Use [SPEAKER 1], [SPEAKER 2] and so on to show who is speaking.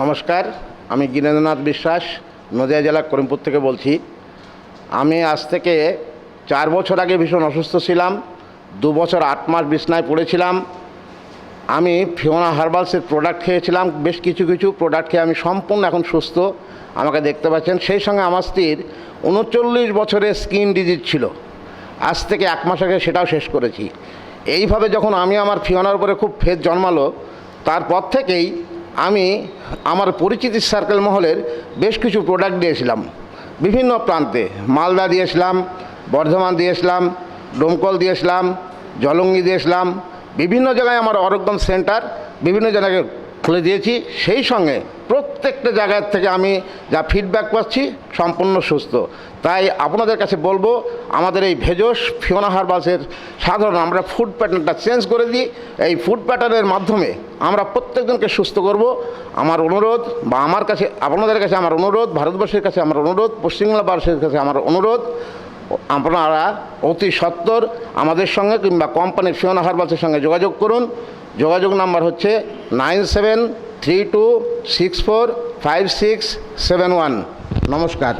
[SPEAKER 1] নমস্কার, আমি গিনেন্দ্রনাথ বিশ্বাস, নদিয়া জেলা করিমপুর থেকে বলছি। আমি আজ থেকে চার বছর আগে ভীষণ অসুস্থ ছিলাম, দু বছর আট মাস বিছনায় পড়েছিলাম। আমি ফিওনা হার্বালসের প্রোডাক্ট খেয়েছিলাম, বেশ কিছু কিছু প্রোডাক্ট খেয়ে আমি সম্পূর্ণ এখন সুস্থ। আমাকে দেখতে পাচ্ছেন, সেই সঙ্গে আমার স্ত্রীর উনচল্লিশ বছরের স্কিন ডিজিজ ছিল। আজ থেকে এক মাস আগে সেটাও শেষ করেছি। এইভাবে যখন আমি আমার ফিওনার উপরে খুব ফেদ জন্মালো, তারপর থেকেই আমি আমার পরিচিতি সার্কেল মহলের বেশ কিছু প্রোডাক্ট দিয়েছিলাম। বিভিন্ন প্রান্তে মালদা দিয়েছিলাম, বর্ধমান দিয়েছিলাম, ডোমকল দিয়েছিলাম, জলঙ্গি দিয়েছিলাম, বিভিন্ন জায়গায় আমার অরোগ্যম সেন্টার বিভিন্ন জায়গায় খুলে দিয়েছি। সেই সঙ্গে প্রত্যেকটা জায়গার থেকে আমি যা ফিডব্যাক পাচ্ছি সম্পূর্ণ সুস্থ। তাই আপনাদের কাছে বলব, আমাদের এই ভেজস ফিওনা হারবাসের সাধারণ আমরা ফুড প্যাটার্নটা চেঞ্জ করে দিই। এই ফুড প্যাটার্নের মাধ্যমে আমরা প্রত্যেকজনকে সুস্থ করব। আমার অনুরোধ বা আমার কাছে, আপনাদের কাছে আমার অনুরোধ, ভারতবর্ষের কাছে আমার অনুরোধ পশ্চিমবাংলা ভারতের কাছে আমার অনুরোধ আপনারা অতি সত্তর আমাদের সঙ্গে কিংবা কোম্পানির ফিওনা হারবালসের সঙ্গে যোগাযোগ করুন। যোগাযোগ নাম্বার হচ্ছে nine seven three two six four five six seven one. নমস্কার।